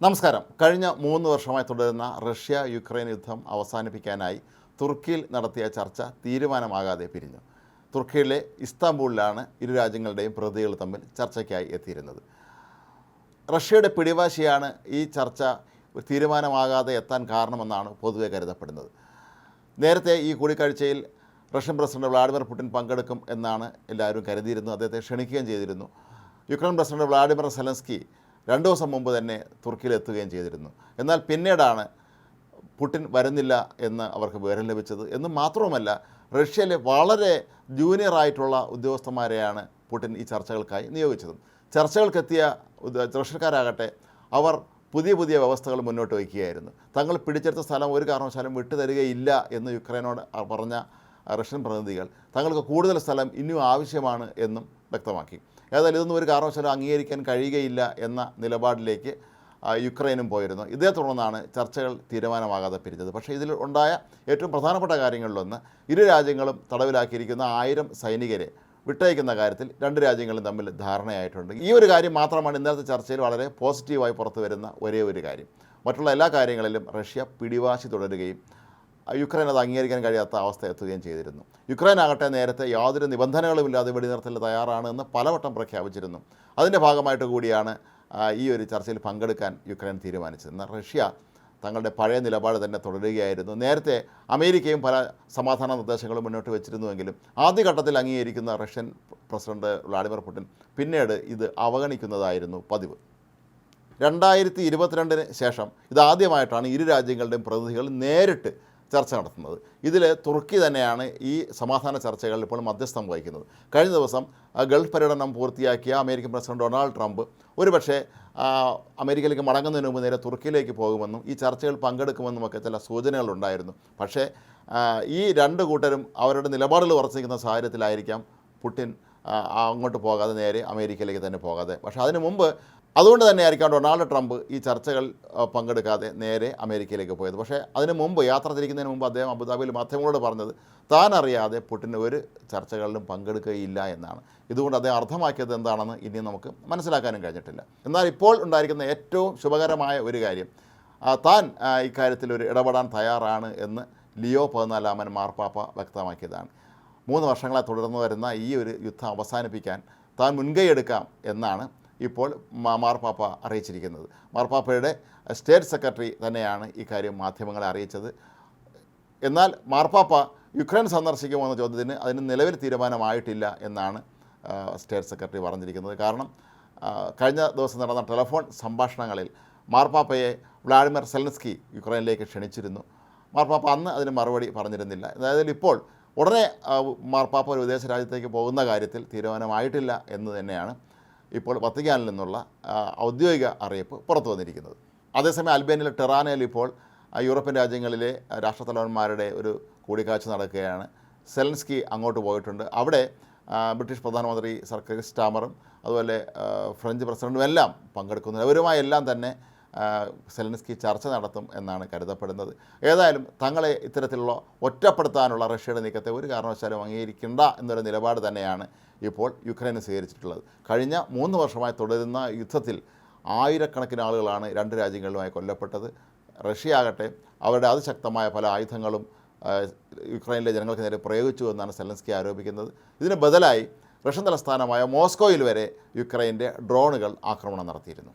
നമസ്കാരം. കഴിഞ്ഞ മൂന്ന് വർഷമായി തുടരുന്ന റഷ്യ യുക്രൈൻ യുദ്ധം അവസാനിപ്പിക്കാനായി തുർക്കിയിൽ നടത്തിയ ചർച്ച തീരുമാനമാകാതെ പിരിഞ്ഞു. തുർക്കിയിലെ ഇസ്താംബൂളിലാണ് ഇരു രാജ്യങ്ങളുടെയും പ്രതികൾ തമ്മിൽ ചർച്ചയ്ക്കായി എത്തിയിരുന്നത്. റഷ്യയുടെ പിടിവാശിയാണ് ഈ ചർച്ച തീരുമാനമാകാതെ എത്താൻ കാരണമെന്നാണ് പൊതുവെ കരുതപ്പെടുന്നത്. നേരത്തെ ഈ കൂടിക്കാഴ്ചയിൽ റഷ്യൻ പ്രസിഡന്റ് വ്ളാഡിമിർ പുടിൻ പങ്കെടുക്കും എന്നാണ് എല്ലാവരും കരുതിയിരുന്നു അദ്ദേഹത്തെ ക്ഷണിക്കുകയും ചെയ്തിരുന്നു. യുക്രൈൻ പ്രസിഡന്റ് വ്ളാഡിമിർ സെലൻസ്കി രണ്ട് ദിവസം മുമ്പ് തന്നെ തുർക്കിയിലെത്തുകയും ചെയ്തിരുന്നു. എന്നാൽ പിന്നീടാണ് പുടിൻ വരുന്നില്ല എന്ന് അവർക്ക് വിവരം ലഭിച്ചത്. എന്ന് മാത്രവുമല്ല റഷ്യയിലെ വളരെ ജൂനിയറായിട്ടുള്ള ഉദ്യോഗസ്ഥന്മാരെയാണ് പുടിൻ ഈ ചർച്ചകൾക്കായി നിയോഗിച്ചത്. ചർച്ചകൾക്കെത്തിയ റഷ്യക്കാരാകട്ടെ അവർ പുതിയ പുതിയ വ്യവസ്ഥകൾ മുന്നോട്ട് വയ്ക്കുകയായിരുന്നു. തങ്ങൾ പിടിച്ചെടുത്ത സ്ഥലം ഒരു കാരണവശാലും വിട്ടുതരികയില്ല എന്ന് യുക്രൈനോട് പറഞ്ഞ റഷ്യൻ പ്രതിനിധികൾ തങ്ങൾക്ക് കൂടുതൽ സ്ഥലം ഇനിയും ആവശ്യമാണ് എന്നും വ്യക്തമാക്കി. ഏതായാലും ഇതൊന്നും ഒരു കാരണവശാലും അംഗീകരിക്കാൻ കഴിയുകയില്ല എന്ന നിലപാടിലേക്ക് യുക്രൈനും പോയിരുന്നു. ഇതേ തുടർന്നാണ് ചർച്ചകൾ തീരുമാനമാകാതെ പിരിഞ്ഞത്. പക്ഷേ ഇതിൽ ഉണ്ടായ ഏറ്റവും പ്രധാനപ്പെട്ട കാര്യങ്ങളിലൊന്ന് ഇരു രാജ്യങ്ങളും തടവിലാക്കിയിരിക്കുന്ന ആയിരം സൈനികരെ വിട്ടയക്കുന്ന കാര്യത്തിൽ രണ്ട് രാജ്യങ്ങളും തമ്മിൽ ധാരണയായിട്ടുണ്ട്. ഈ ഒരു കാര്യം മാത്രമാണ് ഇന്നലത്തെ ചർച്ചയിൽ വളരെ പോസിറ്റീവായി പുറത്തു വരുന്ന ഒരേ ഒരു കാര്യം. മറ്റുള്ള എല്ലാ കാര്യങ്ങളിലും റഷ്യ പിടിവാശി തുടരുകയും യുക്രൈൻ അത് അംഗീകരിക്കാൻ കഴിയാത്ത അവസ്ഥ എത്തുകയും ചെയ്തിരുന്നു. യുക്രൈൻ ആകട്ടെ നേരത്തെ യാതൊരു നിബന്ധനകളുമില്ലാതെ വെടിനിർത്തൽ തയ്യാറാണ് എന്ന് പലവട്ടം പ്രഖ്യാപിച്ചിരുന്നു. അതിന്റെ ഭാഗമായിട്ട് കൂടിയാണ് ഈ ഒരു ചർച്ചയിൽ പങ്കെടുക്കാൻ യുക്രൈൻ തീരുമാനിച്ചത് എന്നാൽ റഷ്യ തങ്ങളുടെ പഴയ നിലപാട് തന്നെ തുടരുകയായിരുന്നു. നേരത്തെ അമേരിക്കയും പല സമാധാന നിർദ്ദേശങ്ങളും മുന്നോട്ട് വെച്ചിരുന്നുവെങ്കിലും ആദ്യഘട്ടത്തിൽ അംഗീകരിക്കുന്ന റഷ്യൻ പ്രസിഡന്റ് വ്ളാഡിമിർ പുടിൻ പിന്നീട് ഇത് അവഗണിക്കുന്നതായിരുന്നു പതിവ്. രണ്ടായിരത്തി ഇരുപത്തിരണ്ടിന് ശേഷം ഇതാദ്യമായിട്ടാണ് ഇരു രാജ്യങ്ങളുടെയും പ്രതിനിധികൾ നേരിട്ട് ചർച്ച നടത്തുന്നത്. ഇതിൽ തുർക്കി തന്നെയാണ് ഈ സമാധാന ചർച്ചകളിൽ ഇപ്പോൾ മധ്യസ്ഥം വഹിക്കുന്നത്. കഴിഞ്ഞ ദിവസം ഗൾഫ് പര്യടനം പൂർത്തിയാക്കിയ അമേരിക്കൻ പ്രസിഡന്റ് ഡൊണാൾഡ് ട്രംപ് ഒരുപക്ഷേ അമേരിക്കയിലേക്ക് മടങ്ങുന്നതിന് മുമ്പ് നേരെ തുർക്കിയിലേക്ക് പോകുമെന്നും ഈ ചർച്ചകൾ പങ്കെടുക്കുമെന്നും ഒക്കെ ചില സൂചനകളുണ്ടായിരുന്നു പക്ഷേ ഈ രണ്ട് കൂട്ടരും അവരുടെ നിലപാടുകൾ ഉറച്ചിരിക്കുന്ന സാഹചര്യത്തിലായിരിക്കാം പുടിൻ അങ്ങോട്ട് പോകാതെ നേരെ അമേരിക്കയിലേക്ക് തന്നെ പോകാതെ. പക്ഷേ അതിനു മുമ്പ് അതുകൊണ്ട് തന്നെ ആയിരിക്കാം ഡൊണാൾഡ് ട്രംപ് ഈ ചർച്ചകൾ പങ്കെടുക്കാതെ നേരെ അമേരിക്കയിലേക്ക് പോയത്. പക്ഷേ അതിന് മുമ്പ് യാത്ര തിരിക്കുന്നതിന് മുമ്പ് അദ്ദേഹം അബുദാബിയിൽ മാധ്യമങ്ങളോട് പറഞ്ഞത് താൻ അറിയാതെ ഒരു ചർച്ചകളിലും പങ്കെടുക്കുകയില്ല എന്നാണ്. ഇതുകൊണ്ട് അദ്ദേഹം അർത്ഥമാക്കിയത് എന്താണെന്ന് ഇനി നമുക്ക് മനസ്സിലാക്കാനും കഴിഞ്ഞിട്ടില്ല. എന്നാൽ ഇപ്പോൾ ഉണ്ടായിരിക്കുന്ന ഏറ്റവും ശുഭകരമായ ഒരു കാര്യം താൻ ഇക്കാര്യത്തിൽ ഒരു ഇടപെടാൻ തയ്യാറാണ് എന്ന് ലിയോ പതിനാലാമൻ മാർപ്പാപ്പ വ്യക്തമാക്കിയതാണ്. മൂന്ന് വർഷങ്ങളെ തുടർന്നു വരുന്ന ഈ ഒരു യുദ്ധം അവസാനിപ്പിക്കാൻ താൻ മുൻകൈയെടുക്കാം എന്നാണ് ഇപ്പോൾ മാർപ്പാപ്പ അറിയിച്ചിരിക്കുന്നത്. മാർപ്പാപ്പയുടെ സ്റ്റേറ്റ് സെക്രട്ടറി തന്നെയാണ് ഇക്കാര്യം മാധ്യമങ്ങളെ അറിയിച്ചത്. എന്നാൽ മാർപ്പാപ്പ യുക്രൈൻ സന്ദർശിക്കുമോ എന്ന ചോദ്യത്തിന് അതിന് നിലവിൽ തീരുമാനമായിട്ടില്ല എന്നാണ് സ്റ്റേറ്റ് സെക്രട്ടറി പറഞ്ഞിരിക്കുന്നത്. കാരണം കഴിഞ്ഞ ദിവസം നടന്ന ടെലഫോൺ സംഭാഷണങ്ങളിൽ മാർപ്പാപ്പയെ വ്ളാഡിമിർ സെലൻസ്കി യുക്രൈനിലേക്ക് ക്ഷണിച്ചിരുന്നു. മാർപ്പാപ്പ അന്ന് അതിന് മറുപടി പറഞ്ഞിരുന്നില്ല. അതായത് ഇപ്പോൾ ഉടനെ മാർപ്പാപ്പ ഒരു വിദേശ രാജ്യത്തേക്ക് പോകുന്ന കാര്യത്തിൽ തീരുമാനമായിട്ടില്ല എന്ന് തന്നെയാണ് ഇപ്പോൾ വത്തിക്കാനിൽ നിന്നുള്ള ഔദ്യോഗിക അറിയിപ്പ് പുറത്തു വന്നിരിക്കുന്നത്. അതേസമയം അൽബേനിയയിലെ ടെറാനയിൽ ഇപ്പോൾ യൂറോപ്യൻ രാജ്യങ്ങളിലെ രാഷ്ട്രത്തലവന്മാരുടെ ഒരു കൂടിക്കാഴ്ച നടക്കുകയാണ്. സെലൻസ്കി അങ്ങോട്ട് പോയിട്ടുണ്ട്. അവിടെ ബ്രിട്ടീഷ് പ്രധാനമന്ത്രി സർ സ്റ്റാമറും അതുപോലെ ഫ്രഞ്ച് പ്രസിഡന്റും എല്ലാം പങ്കെടുക്കുന്നു അവരുമായി തന്നെ സെലൻസ്കി ചർച്ച നടത്തും എന്നാണ് കരുതപ്പെടുന്നത്. ഏതായാലും തങ്ങളെ ഇത്തരത്തിലുള്ള ഒറ്റപ്പെടുത്താനുള്ള റഷ്യയുടെ നീക്കത്തെ ഒരു കാരണവശാലും അംഗീകരിക്കേണ്ട എന്നൊരു നിലപാട് തന്നെയാണ് ഇപ്പോൾ യുക്രൈന് സ്വീകരിച്ചിട്ടുള്ളത്. കഴിഞ്ഞ മൂന്ന് വർഷമായി തുടരുന്ന യുദ്ധത്തിൽ ആയിരക്കണക്കിന് ആളുകളാണ് രണ്ട് രാജ്യങ്ങളിലുമായി കൊല്ലപ്പെട്ടത്. റഷ്യ ആകട്ടെ അവരുടെ അതിശക്തമായ പല ആയുധങ്ങളും യുക്രൈനിലെ ജനങ്ങൾക്ക് നേരെ പ്രയോഗിച്ചു എന്നാണ് സെലൻസ്കി ആരോപിക്കുന്നത്. ഇതിന് ബദലായി റഷ്യൻ തലസ്ഥാനമായ മോസ്കോയിൽ വരെ യുക്രൈന്റെ ഡ്രോണുകൾ ആക്രമണം നടത്തിയിരുന്നു.